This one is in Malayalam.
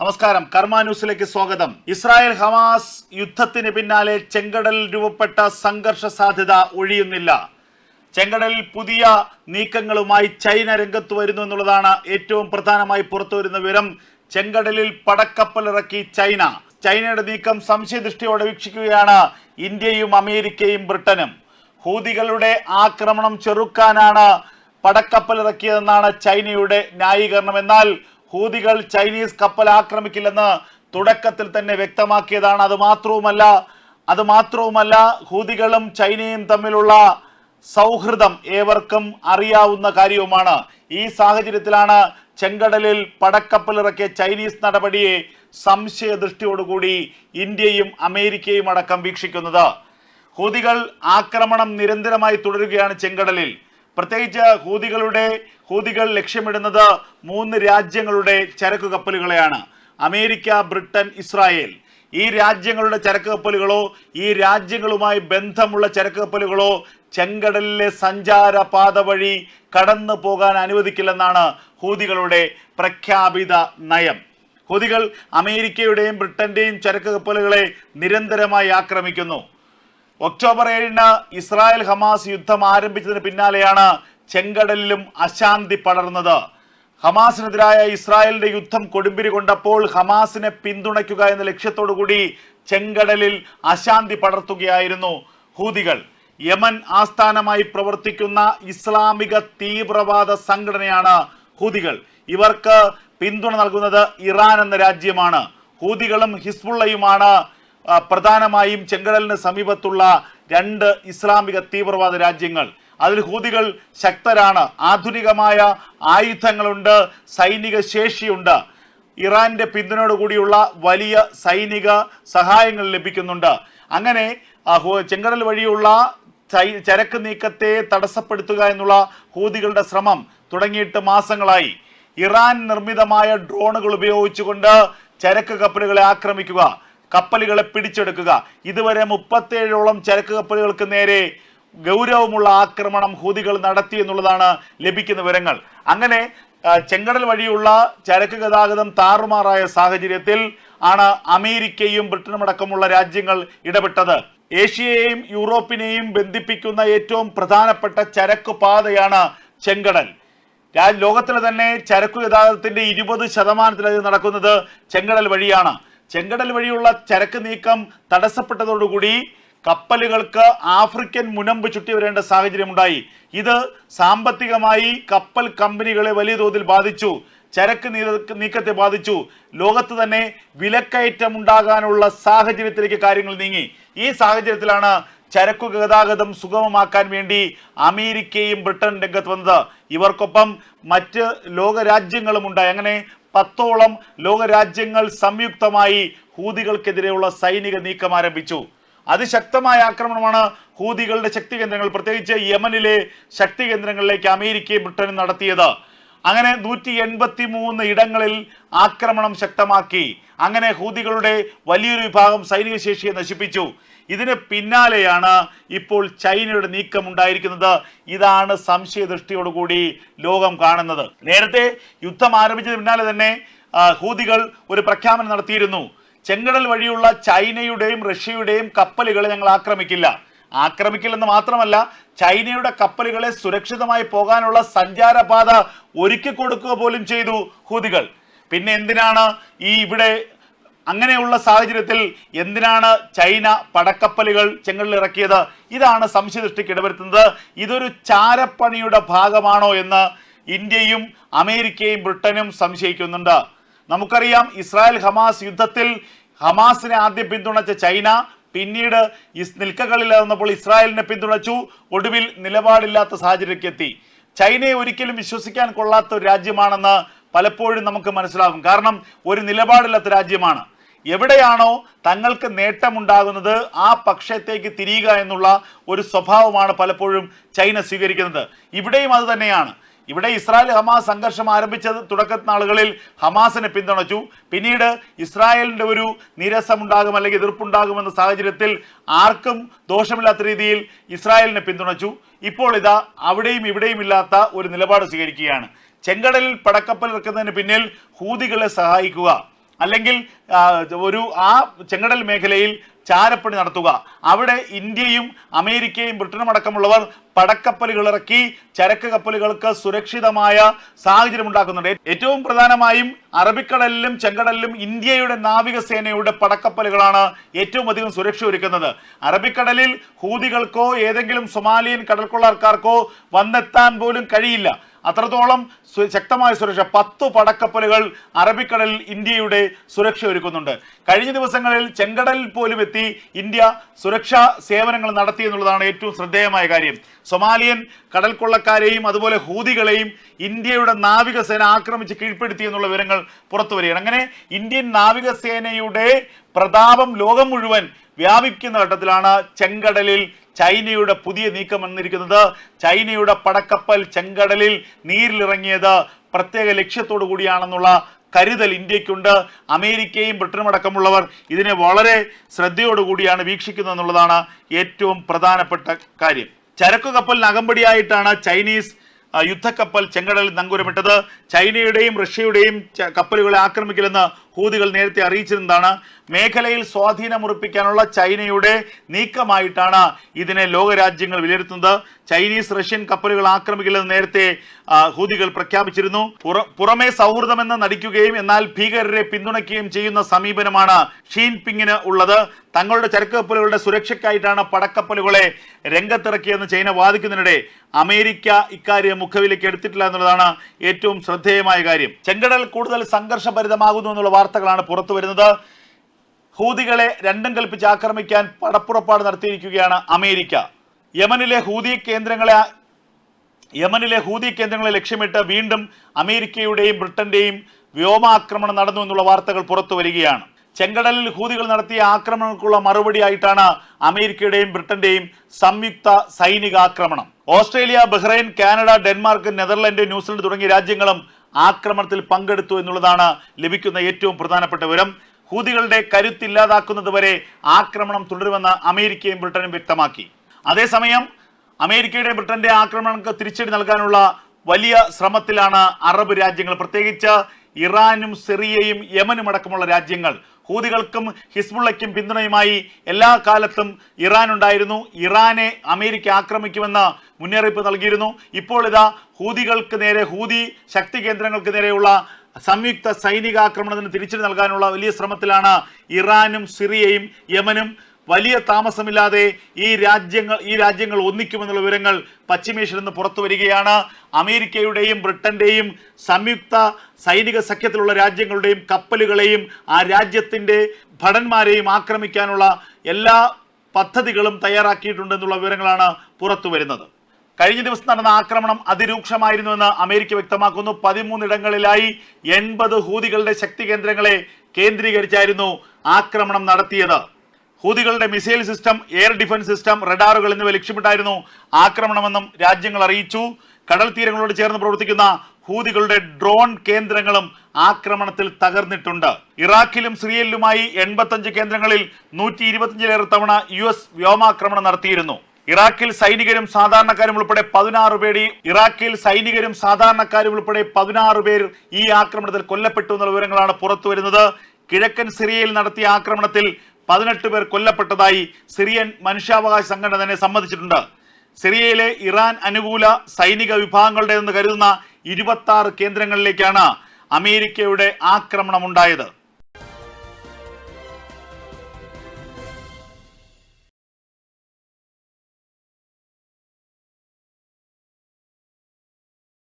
നമസ്കാരം. കർമ്മ ന്യൂസിലേക്ക് സ്വാഗതം. ഇസ്രായേൽ ഹമാസ് യുദ്ധത്തിന് പിന്നാലെ ചെങ്കടലിൽ രൂപപ്പെട്ട സംഘർഷ സാധ്യത ഒഴിയുന്നില്ല. ചെങ്കടലിൽ പുതിയ നീക്കങ്ങളുമായി ചൈന രംഗത്ത് വരുന്നു എന്നുള്ളതാണ് ഏറ്റവും പ്രധാനമായി പുറത്തു വരുന്ന വിവരം. ചെങ്കടലിൽ പടക്കപ്പലിറക്കി ചൈന. ചൈനയുടെ നീക്കം സംശയദൃഷ്ടിയോടെ വീക്ഷിക്കുകയാണ് ഇന്ത്യയും അമേരിക്കയും ബ്രിട്ടനും. ഹൂതികളുടെ ആക്രമണം ചെറുക്കാനാണ് പടക്കപ്പലിറക്കിയതെന്നാണ് ചൈനയുടെ ന്യായീകരണം. എന്നാൽ ഹൂതികൾ ചൈനീസ് കപ്പൽ ആക്രമിക്കില്ലെന്ന് തുടക്കത്തിൽ തന്നെ വ്യക്തമാക്കിയതാണ്. അത് മാത്രവുമല്ല അത് മാത്രവുമല്ല ഹൂതികളും ചൈനയും തമ്മിലുള്ള സൗഹൃദം ഏവർക്കും അറിയാവുന്ന കാര്യവുമാണ്. ഈ സാഹചര്യത്തിലാണ് ചെങ്കടലിൽ പടക്കപ്പലിറക്കിയ ചൈനീസ് നടപടിയെ സംശയദൃഷ്ടിയോടുകൂടി ഇന്ത്യയും അമേരിക്കയും അടക്കം വീക്ഷിക്കുന്നത്. ഹൂതികൾ ആക്രമണം നിരന്തരമായി തുടരുകയാണ് ചെങ്കടലിൽ. പ്രത്യേകിച്ച് ഹൂതികളുടെ ഹൂതികൾ ലക്ഷ്യമിടുന്നത് മൂന്ന് രാജ്യങ്ങളുടെ ചരക്ക് കപ്പലുകളെയാണ്. America Britain Israel. ഈ രാജ്യങ്ങളുടെ ചരക്ക് കപ്പലുകളോ ഈ രാജ്യങ്ങളുമായി ബന്ധമുള്ള ചരക്ക് കപ്പലുകളോ ചെങ്കടലിലെ സഞ്ചാര പാത വഴി കടന്നു പോകാൻ അനുവദിക്കില്ലെന്നാണ് ഹൂതികളുടെ പ്രഖ്യാപിത നയം. ഹൂതികൾ അമേരിക്കയുടെയും ബ്രിട്ടന്റെയും ചരക്ക് കപ്പലുകളെ നിരന്തരമായി ആക്രമിക്കുന്നു. ഒക്ടോബർ ഏഴിന് ഇസ്രായേൽ ഹമാസ് യുദ്ധം ആരംഭിച്ചതിന് പിന്നാലെയാണ് ചെങ്കടലിലും അശാന്തി പടർന്നത്. ഹമാസിനെതിരായ ഇസ്രായേലിന്റെ യുദ്ധം കൊടുമ്പിരി കൊണ്ടപ്പോൾ ഹമാസിനെ പിന്തുണയ്ക്കുക എന്ന ലക്ഷ്യത്തോടു കൂടി ചെങ്കടലിൽ അശാന്തി പടർത്തുകയായിരുന്നു ഹൂതികൾ. യമൻ ആസ്ഥാനമായി പ്രവർത്തിക്കുന്ന ഇസ്ലാമിക തീവ്രവാദ സംഘടനയാണ് ഹൂതികൾ. ഇവർക്ക് പിന്തുണ നൽകുന്നത് ഇറാൻ എന്ന രാജ്യമാണ്. ഹൂതികളും ഹിസ്ബുള്ളയുമാണ് പ്രധാനമായും ചെങ്കടലിന് സമീപത്തുള്ള രണ്ട് ഇസ്ലാമിക തീവ്രവാദ രാജ്യങ്ങൾ. അതിൽ ഹൂതികൾ ശക്തരാണ്. ആധുനികമായ ആയുധങ്ങളുണ്ട് സൈനിക ശേഷിയുണ്ട്. ഇറാന്റെ പിന്തുണയോടുകൂടിയുള്ള വലിയ സൈനിക സഹായങ്ങൾ ലഭിക്കുന്നുണ്ട്. അങ്ങനെ ചെങ്കടൽ വഴിയുള്ള ചരക്ക് നീക്കത്തെ തടസ്സപ്പെടുത്തുക എന്നുള്ള ഹൂതികളുടെ ശ്രമം തുടങ്ങിയിട്ട് മാസങ്ങളായി. ഇറാൻ നിർമ്മിതമായ ഡ്രോണുകൾ ഉപയോഗിച്ചുകൊണ്ട് ചരക്ക് കപ്പലുകളെ ആക്രമിക്കുക കപ്പലുകളെ പിടിച്ചെടുക്കുക. ഇതുവരെ മുപ്പത്തേഴോളം ചരക്ക് കപ്പലുകൾക്ക് നേരെ ഗൗരവമുള്ള ആക്രമണം ഹൂതികൾ നടത്തി എന്നുള്ളതാണ് ലഭിക്കുന്ന വിവരങ്ങൾ. അങ്ങനെ ചെങ്കടൽ വഴിയുള്ള ചരക്ക് ഗതാഗതം താറുമാറായ സാഹചര്യത്തിൽ ആണ് അമേരിക്കയും ബ്രിട്ടനും അടക്കമുള്ള രാജ്യങ്ങൾ ഇടപെട്ടത്. ഏഷ്യയെയും യൂറോപ്പിനെയും ബന്ധിപ്പിക്കുന്ന ഏറ്റവും പ്രധാനപ്പെട്ട ചരക്ക് പാതയാണ് ചെങ്കടൽ. ലോകത്തിലെ തന്നെ ചരക്കു ഗതാഗതത്തിന്റെ ഇരുപത് ശതമാനത്തിലധികം നടക്കുന്നത് ചെങ്കടൽ വഴിയാണ്. ചെങ്കടൽ വഴിയുള്ള ചരക്ക് നീക്കം തടസ്സപ്പെട്ടതോടുകൂടി കപ്പലുകൾക്ക് ആഫ്രിക്കൻ മുനമ്പ് ചുറ്റി വരേണ്ട സാഹചര്യമുണ്ടായി. ഇത് സാമ്പത്തികമായി കപ്പൽ കമ്പനികളെ വലിയ തോതിൽ ബാധിച്ചു. ചരക്ക് നീക്കത്തെ ബാധിച്ചു. ലോകത്ത് തന്നെ വിലക്കയറ്റം ഉണ്ടാകാനുള്ള സാഹചര്യത്തിലേക്ക് കാര്യങ്ങൾ നീങ്ങി. ഈ സാഹചര്യത്തിലാണ് ചരക്കു ഗതാഗതം സുഗമമാക്കാൻ വേണ്ടി അമേരിക്കയും ബ്രിട്ടൻ രംഗത്ത് വന്നത്. ഇവർക്കൊപ്പം മറ്റ് ലോകരാജ്യങ്ങളും ഉണ്ടായി അങ്ങനെ പത്തോളം ലോകരാജ്യങ്ങൾ സംയുക്തമായി ഹൂതികൾക്കെതിരെയുള്ള സൈനിക നീക്കം ആരംഭിച്ചു. അതിശക്തമായ ആക്രമണമാണ് ഹൂതികളുടെ ശക്തി കേന്ദ്രങ്ങൾ പ്രത്യേകിച്ച് യമനിലെ ശക്തി കേന്ദ്രങ്ങളിലേക്ക് അമേരിക്കയും ബ്രിട്ടനും നടത്തിയത്. അങ്ങനെ നൂറ്റി എൺപത്തി മൂന്ന് ഇടങ്ങളിൽ ആക്രമണം ശക്തമാക്കി. അങ്ങനെ ഹൂതികളുടെ വലിയൊരു വിഭാഗം സൈനിക ശേഷിയെ നശിപ്പിച്ചു. ഇതിന് പിന്നാലെയാണ് ഇപ്പോൾ ചൈനയുടെ നീക്കം ഉണ്ടായിരിക്കുന്നത്. ഇതാണ് സംശയദൃഷ്ടിയോടുകൂടി ലോകം കാണുന്നത്. നേരത്തെ യുദ്ധം ആരംഭിച്ചതിന് പിന്നാലെ തന്നെ ഹൂതികൾ ഒരു പ്രഖ്യാപനം നടത്തിയിരുന്നു. ചെങ്കടൽ വഴിയുള്ള ചൈനയുടെയും റഷ്യയുടെയും കപ്പലുകളെ ഞങ്ങൾ ആക്രമിക്കില്ല. ആക്രമിക്കില്ലെന്ന് മാത്രമല്ല ചൈനയുടെ കപ്പലുകളെ സുരക്ഷിതമായി പോകാനുള്ള സഞ്ചാരപാത ഒരുക്കി കൊടുക്കുക പോലും ചെയ്തു ഹൂതികൾ. പിന്നെ എന്തിനാണ് ഈ ഇവിടെ അങ്ങനെയുള്ള സാഹചര്യത്തിൽ എന്തിനാണ് ചൈന പടക്കപ്പലുകൾ ചെങ്കടലിൽ ഇറക്കിയത്? ഇതാണ് സംശയദൃഷ്ടിക്ക് ഇടവരുത്തുന്നത്. ഇതൊരു ചാരപ്പണിയുടെ ഭാഗമാണോ എന്ന് ഇന്ത്യയും അമേരിക്കയും ബ്രിട്ടനും സംശയിക്കുന്നുണ്ട്. നമുക്കറിയാം ഇസ്രായേൽ ഹമാസ് യുദ്ധത്തിൽ ഹമാസിനെ ആദ്യം പിന്തുണച്ച ചൈന പിന്നീട് ഇസ് നിൽക്കകളിലായിരുന്നപ്പോൾ ഇസ്രായേലിനെ പിന്തുണച്ചു. ഒടുവിൽ നിലപാടില്ലാത്ത സാഹചര്യത്തിലേക്ക് ചൈനയെ ഒരിക്കലും വിശ്വസിക്കാൻ കൊള്ളാത്ത ഒരു രാജ്യമാണെന്ന് പലപ്പോഴും നമുക്ക് മനസ്സിലാകും. കാരണം ഒരു നിലപാടില്ലാത്ത രാജ്യമാണ്. എവിടെയാണോ തങ്ങൾക്ക് നേട്ടമുണ്ടാകുന്നത് ആ പക്ഷത്തേക്ക് തിരിയുക എന്നുള്ള ഒരു സ്വഭാവമാണ് പലപ്പോഴും ചൈന സ്വീകരിക്കുന്നത്. ഇവിടെയും അത് തന്നെയാണ്. ഇവിടെ ഇസ്രായേൽ ഹമാസ് സംഘർഷം ആരംഭിച്ചത് തുടക്ക നാളുകളിൽ ഹമാസിനെ പിന്തുണച്ചു. പിന്നീട് ഇസ്രായേലിന്റെ ഒരു നിരസമുണ്ടാകും അല്ലെങ്കിൽ എതിർപ്പുണ്ടാകുമെന്ന സാഹചര്യത്തിൽ ആർക്കും ദോഷമില്ലാത്ത രീതിയിൽ ഇസ്രായേലിനെ പിന്തുണച്ചു. ഇപ്പോൾ ഇതാ അവിടെയും ഇവിടെയും ഇല്ലാത്ത ഒരു നിലപാട് സ്വീകരിക്കുകയാണ്. ചെങ്കടലിൽ പടക്കപ്പൽ ഇറക്കുന്നതിന് പിന്നിൽ ഹൂതികളെ സഹായിക്കുക. അല്ലെങ്കിൽ ഒരു ആ ചെങ്കടൽ മേഖലയിൽ ചാരപ്പണി നടത്തുക. അവിടെ ഇന്ത്യയും അമേരിക്കയും ബ്രിട്ടനും അടക്കമുള്ളവർ പടക്കപ്പലുകൾ ഇറക്കി ചരക്ക് കപ്പലുകൾക്ക് സുരക്ഷിതമായ സാഹചര്യം ഉണ്ടാക്കുന്നുണ്ട്. ഏറ്റവും പ്രധാനമായും അറബിക്കടലിലും ചെങ്കടലിലും ഇന്ത്യയുടെ നാവികസേനയുടെ പടക്കപ്പലുകളാണ് ഏറ്റവും അധികം സുരക്ഷ ഒരുക്കുന്നത്. അറബിക്കടലിൽ ഹൂതികൾക്കോ ഏതെങ്കിലും സൊമാലിയൻ കടൽക്കൊള്ളാർക്കാർക്കോ വന്നെത്താൻ പോലും കഴിയില്ല. അത്രത്തോളം ശക്തമായ സുരക്ഷ. പത്തു പടക്കപ്പലുകൾ അറബിക്കടലിൽ ഇന്ത്യയുടെ സുരക്ഷ ഒരുക്കുന്നുണ്ട്. കഴിഞ്ഞ ദിവസങ്ങളിൽ ചെങ്കടലിൽ പോലും എത്തി ഇന്ത്യ സുരക്ഷാ സേവനങ്ങൾ നടത്തി എന്നുള്ളതാണ് ഏറ്റവും ശ്രദ്ധേയമായ കാര്യം. സൊമാലിയൻ കടൽക്കൊള്ളക്കാരെയും അതുപോലെ ഹൂതികളെയും ഇന്ത്യയുടെ നാവികസേന ആക്രമിച്ച് കീഴ്പ്പെടുത്തി എന്നുള്ള വിവരങ്ങൾ പുറത്തു വരികയാണ്. അങ്ങനെ ഇന്ത്യൻ നാവികസേനയുടെ പ്രതാപം ലോകം മുഴുവൻ വ്യാപിക്കുന്ന ഘട്ടത്തിലാണ് ചെങ്കടലിൽ ചൈനയുടെ പുതിയ നീക്കം വന്നിരിക്കുന്നത് ചൈനയുടെ പടക്കപ്പൽ ചെങ്കടലിൽ നീരിലിറങ്ങിയത് പ്രത്യേക ലക്ഷ്യത്തോടു കൂടിയാണെന്നുള്ള കരുതൽ ഇന്ത്യക്കുണ്ട് അമേരിക്കയും ബ്രിട്ടനും അടക്കമുള്ളവർ ഇതിനെ വളരെ ശ്രദ്ധയോടുകൂടിയാണ് വീക്ഷിക്കുന്നത് എന്നുള്ളതാണ് ഏറ്റവും പ്രധാനപ്പെട്ട കാര്യം. ചരക്കു കപ്പലിന് അകമ്പടിയായിട്ടാണ് ചൈനീസ് യുദ്ധക്കപ്പൽ ചെങ്കടലിൽ നങ്കൂരമിട്ടത്. ചൈനയുടെയും റഷ്യയുടെയും കപ്പലുകളെ ആക്രമിക്കില്ലെന്ന് ഹൂതികൾ നേരത്തെ അറിയിച്ചിരുന്നതാണ്. മേഖലയിൽ സ്വാധീനമുറപ്പിക്കാനുള്ള ചൈനയുടെ നീക്കമായിട്ടാണ് ഇതിനെ ലോകരാജ്യങ്ങൾ വിലയിരുത്തുന്നത്. ചൈനീസ് റഷ്യൻ കപ്പലുകൾ ആക്രമിക്കില്ലെന്ന് നേരത്തെ ഹൂതികൾ പ്രഖ്യാപിച്ചിരുന്നു. പുറ- പുറമെ സൗഹൃദമെന്ന് നടിക്കുകയും എന്നാൽ ഭീകരരെ പിന്തുണയ്ക്കുകയും ചെയ്യുന്ന സമീപനമാണ് ഷീൻ പിങ്ങിന് ഉള്ളത്. തങ്ങളുടെ ചരക്ക് കപ്പലുകളുടെ സുരക്ഷയ്ക്കായിട്ടാണ് പടക്കപ്പലുകളെ രംഗത്തിറക്കിയെന്ന് ചൈന വാദിക്കുന്നതിനിടെ അമേരിക്ക ഇക്കാര്യം മുഖവിലേക്ക് എടുത്തിട്ടില്ല എന്നുള്ളതാണ് ഏറ്റവും ശ്രദ്ധേയമായ കാര്യം. ചെങ്കടൽ കൂടുതൽ സംഘർഷഭരിതമാകുന്നു എന്നുള്ള വാർത്തകളാണ് പുറത്തു വരുന്നത്. ഹൂതികളെ രണ്ടും കൽപ്പിച്ച് ആക്രമിക്കാൻ പടപ്പുറപ്പാട് നടത്തിയിരിക്കുകയാണ് അമേരിക്ക. യമനിലെ ഹൂതി കേന്ദ്രങ്ങളെ യമനിലെ ഹൂതി കേന്ദ്രങ്ങളെ ലക്ഷ്യമിട്ട് വീണ്ടും അമേരിക്കയുടെയും ബ്രിട്ടന്റെയും വ്യോമാക്രമണം നടന്നു എന്നുള്ള വാർത്തകൾ പുറത്തു വരികയാണ്. ചെങ്കടലിൽ ഹൂതികൾ നടത്തിയ ആക്രമണങ്ങൾക്കുള്ള മറുപടിയായിട്ടാണ് അമേരിക്കയുടെയും ബ്രിട്ടന്റെയും സംയുക്ത സൈനിക ആക്രമണം Australia Bahrain Canada Denmark Netherland New Zealand തുടങ്ങിയ രാജ്യങ്ങളും ആക്രമണത്തിൽ പങ്കെടുത്തു എന്നുള്ളതാണ് ലഭിക്കുന്ന ഏറ്റവും പ്രധാനപ്പെട്ട വിവരം. ഹൂതികളുടെ കരുത്തില്ലാതാക്കുന്നതുവരെ ആക്രമണം തുടരുമെന്ന് അമേരിക്കയും ബ്രിട്ടനും വ്യക്തമാക്കി. അതേസമയം അമേരിക്കയുടെ ബ്രിട്ടന്റെ ആക്രമണങ്ങൾക്ക് തിരിച്ചടി നൽകാനുള്ള വലിയ ശ്രമത്തിലാണ് അറബ് രാജ്യങ്ങൾ. പ്രത്യേകിച്ച് ഇറാനും സിറിയയും യമനും അടക്കമുള്ള രാജ്യങ്ങൾ ഹൂതികൾക്കും ഹിസ്ബുള്ളയ്ക്കും പിന്തുണയുമായി എല്ലാ കാലത്തും ഇറാൻ ഉണ്ടായിരുന്നു. ഇറാനെ അമേരിക്ക ആക്രമിക്കുമെന്ന് മുന്നറിയിപ്പ് നൽകിയിരുന്നു. ഇപ്പോൾ ഇതാ ഹൂതികൾക്ക് നേരെ ഹൂതി ശക്തി കേന്ദ്രങ്ങൾക്ക് നേരെയുള്ള സംയുക്ത സൈനികാക്രമണത്തിന് തിരിച്ചടി നൽകാനുള്ള വലിയ ശ്രമത്തിലാണ് ഇറാനും സിറിയയും യമനും വലിയ താമസമില്ലാതെ ഈ രാജ്യങ്ങൾ ഈ രാജ്യങ്ങൾ ഒന്നിക്കുമെന്നുള്ള വിവരങ്ങൾ പശ്ചിമേഷ്യയിൽ നിന്ന് പുറത്തു വരികയാണ്. അമേരിക്കയുടെയും ബ്രിട്ടന്റെയും സംയുക്ത സൈനിക സഖ്യത്തിലുള്ള രാജ്യങ്ങളുടെയും കപ്പലുകളെയും ആ രാജ്യത്തിന്റെ ഭടന്മാരെയും ആക്രമിക്കാനുള്ള എല്ലാ പദ്ധതികളും തയ്യാറാക്കിയിട്ടുണ്ടെന്നുള്ള വിവരങ്ങളാണ് പുറത്തു വരുന്നത്. കഴിഞ്ഞ ദിവസം നടന്ന ആക്രമണം അതിരൂക്ഷമായിരുന്നുവെന്ന് അമേരിക്ക വ്യക്തമാക്കുന്നു. പതിമൂന്നിടങ്ങളിലായി എൺപത് ഹൂതികളുടെ ശക്തി കേന്ദ്രങ്ങളെ കേന്ദ്രീകരിച്ചായിരുന്നു ആക്രമണം നടത്തിയത്. ഹൂതികളുടെ missile system air defence system റഡാറുകൾ എന്നിവ ലക്ഷ്യമിട്ടായിരുന്നു ആക്രമണമെന്നും രാജ്യങ്ങൾ അറിയിച്ചു. കടൽ തീരങ്ങളോട് ചേർന്ന് പ്രവർത്തിക്കുന്ന ഹൂതികളുടെ ഡ്രോൺ കേന്ദ്രങ്ങളും ആക്രമണത്തിൽ തകർന്നിട്ടുണ്ട്. ഇറാഖിലും സിറിയയിലുമായി എൺപത്തഞ്ച് കേന്ദ്രങ്ങളിൽ നൂറ്റി ഇരുപത്തിയഞ്ചിലേറെ തവണ യു എസ് വ്യോമാക്രമണം നടത്തിയിരുന്നു. ഇറാഖിൽ സൈനികരും സാധാരണക്കാരും ഉൾപ്പെടെ പതിനാറ് പേർ ഇറാഖിൽ സൈനികരും സാധാരണക്കാരും ഉൾപ്പെടെ പതിനാറ് പേർ ഈ ആക്രമണത്തിൽ കൊല്ലപ്പെട്ടു എന്നുള്ള വിവരങ്ങളാണ് പുറത്തു വരുന്നത് കിഴക്കൻ സിറിയയിൽ നടത്തിയ ആക്രമണത്തിൽ പതിനെട്ട് പേർ കൊല്ലപ്പെട്ടതായി സിറിയൻ മനുഷ്യാവകാശ സംഘടന തന്നെ സമ്മതിച്ചിട്ടുണ്ട്. സിറിയയിലെ ഇറാൻ അനുകൂല സൈനിക വിഭാഗങ്ങളുടേതെന്ന് കരുതുന്ന ഇരുപത്തി കേന്ദ്രങ്ങളിലേക്കാണ് അമേരിക്കയുടെ ആക്രമണം ഉണ്ടായത്